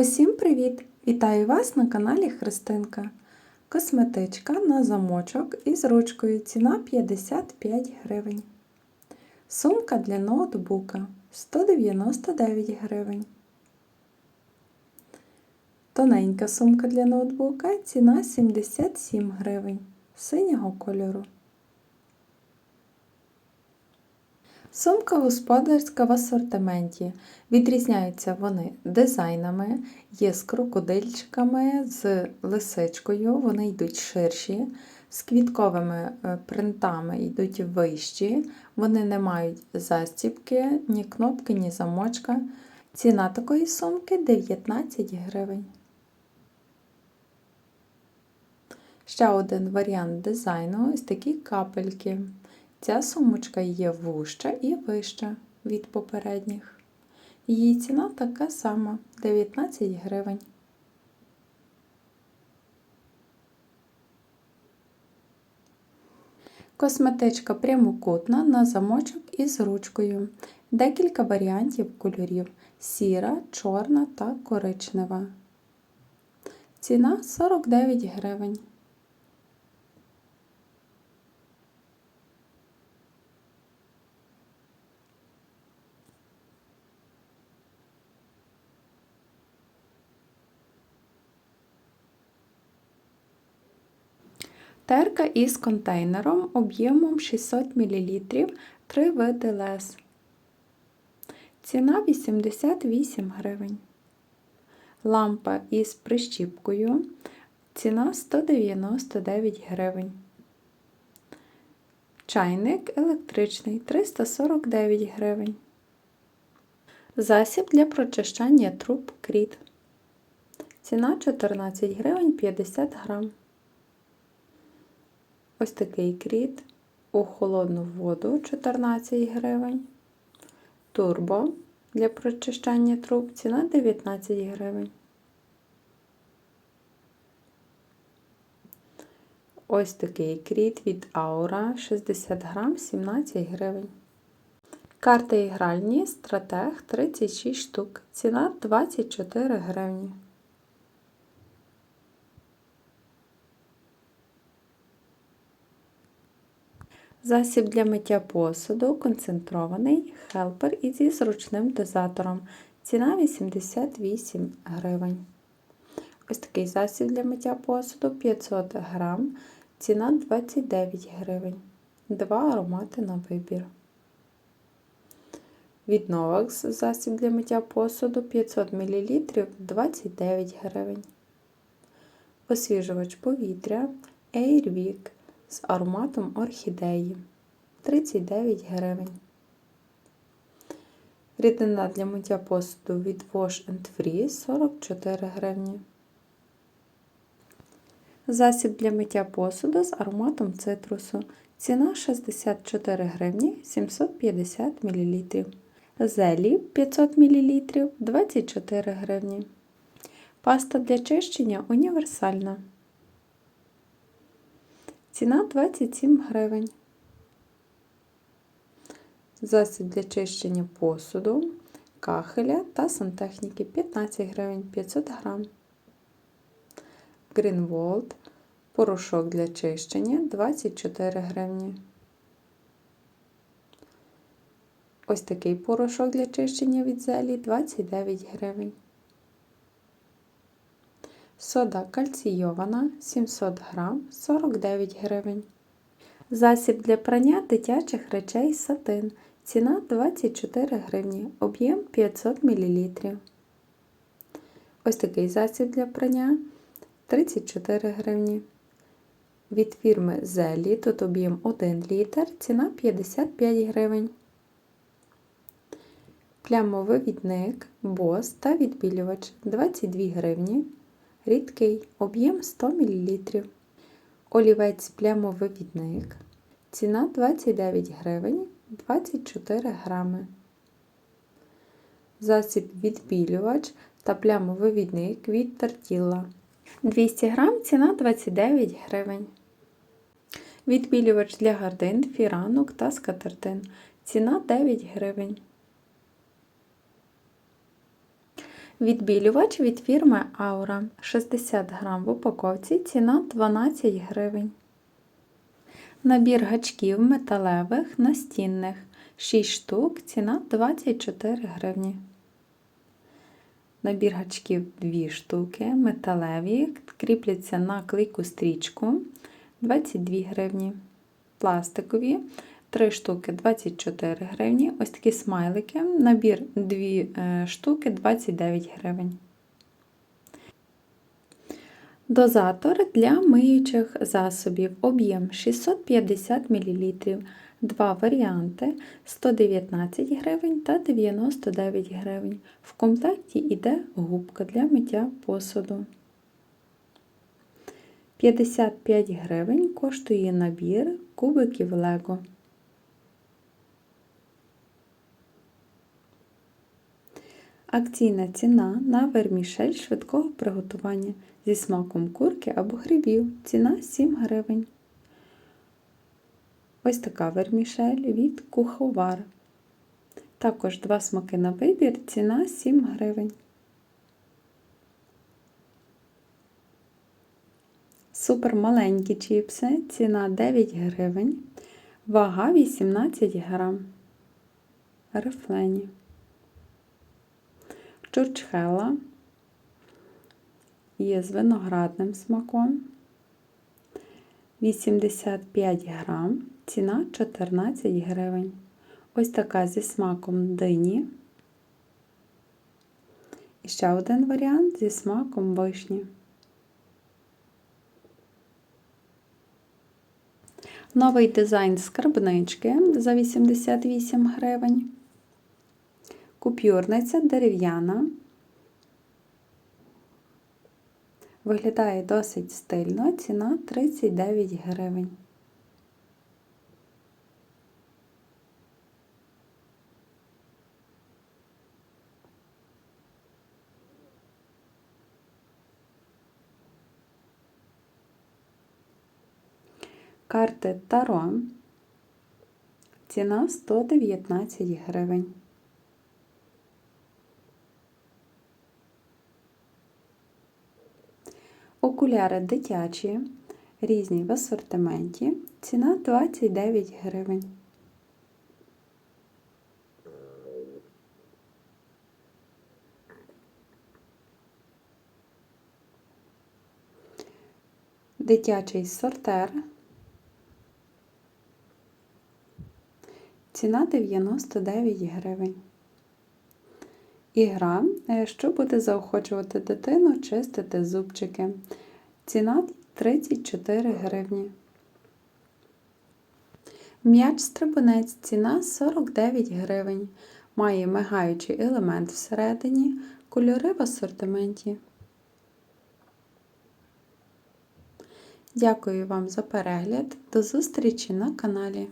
Усім привіт! Вітаю вас на каналі Христинка. Косметичка на замочок із ручкою. Ціна 55 гривень. Сумка для ноутбука 199 гривень. Тоненька сумка для ноутбука ціна 77 гривень синього кольору. Сумка господарська в асортименті. Відрізняються вони дизайнами, є з крокодильчиками, з лисичкою, вони йдуть ширші, з квітковими е, принтами йдуть вищі, вони не мають застібки, ні кнопки, ні замочка. Ціна такої сумки 19 гривень. Ще один варіант дизайну ось такі капельки. Ця сумочка є вужча і вища від попередніх. Її ціна така сама 19 гривень. Косметичка прямокутна на замочок із ручкою. Декілька варіантів кольорів сіра, чорна та коричнева. Ціна 49 гривень. Терка із контейнером об'ємом 600 мл 3 види лез. Ціна 88 гривень. Лампа із прищіпкою. Ціна 199 гривень. Чайник електричний 349 гривень. Засіб для прочищання труб кріт. Ціна 14 гривень 50 грам. Ось такий кріт у холодну воду 14 гривень. Турбо для прочищання труб ціна 19 гривень. Ось такий кріт від Aura 60 грам 17 гривень. Карти ігральні стратег 36 штук. Ціна 24 гривні. Засіб для миття посуду концентрований хелпер ізі зручним дозатором. Ціна 88 гривень. Ось такий засіб для миття посуду 500 грам. Ціна 29 гривень. Два аромати на вибір. Від Novax засіб для миття посуду 500 мл 29 гривень. Освіжувач повітря Airwick з ароматом орхідеї 39 гривень. Рідина для миття посуду від Wash Free 44 гривні. Засіб для миття посуду з ароматом цитрусу. Ціна 64 гривні 750 мл. Зелі 500 мл 24 гривні. Паста для чищення універсальна. Ціна 27 гривень. Засіб для чищення посуду, кахеля та сантехніки 15 гривень 500 грам. Greenwald порошок для чищення 24 гривні. Ось такий порошок для чищення від зелі 29 гривень. Сода кальційована 700 грам 49 гривень. Засіб для прання дитячих речей сатин. Ціна 24 гривні, об'єм 500 мл. Ось такий засіб для прання 34 гривні. Від фірми Зелі тут об'єм 1 літр, ціна 55 гривень. Плямовий відник, бос та відбілювач 22 гривні. Рідкий об'єм 100 мл. Олівець плямовивідник. Ціна 29 гривень 24 грами. Засіб відбілювач та плямовивідник від тартіла. 200 грам ціна 29 гривень. Відбілювач для гардин, фіранок та скатертин. Ціна 9 гривень. Відбілювач від фірми Aura 60 грам в упаковці, ціна 12 гривень. Набір гачків металевих настінних 6 штук, ціна 24 гривні. Набір гачків 2 штуки, металеві, кріпляться на клейку стрічку 22 гривні. Пластикові 3 штуки 24 гривні. Ось такі смайлики. Набір 2 штуки 29 гривень. Дозатор для миючих засобів. Об'єм 650 мл. Два варіанти 119 гривень та 99 гривень. В комплекті йде губка для миття посуду. 55 гривень коштує набір кубиків Лего. Акційна ціна на вермішель швидкого приготування зі смаком курки або грибів. Ціна 7 гривень. Ось така вермішель від куховар. Також два смаки на вибір, ціна 7 гривень. Супер маленькі чіпси, ціна 9 гривень, вага 18 грам. Рифлені. Чурчхела є з виноградним смаком. 85 грам, ціна 14 гривень. Ось така зі смаком дині. І ще один варіант зі смаком вишні. Новий дизайн скарбнички за 88 гривень. Купюрниця дерев'яна. Виглядає досить стильно, ціна 39 гривень. Карти Таро. Ціна 119 гривень. Окуляри дитячі, різні в асортименті. Ціна 29 гривень. Дитячий сортер. Ціна 99 гривень. Ігра, е, що буде заохочувати дитину чистити зубчики. Ціна 34 гривні. М'яч стрибунець ціна 49 гривень. Має мигаючий елемент всередині, кольори в асортименті. Дякую вам за перегляд. До зустрічі на каналі.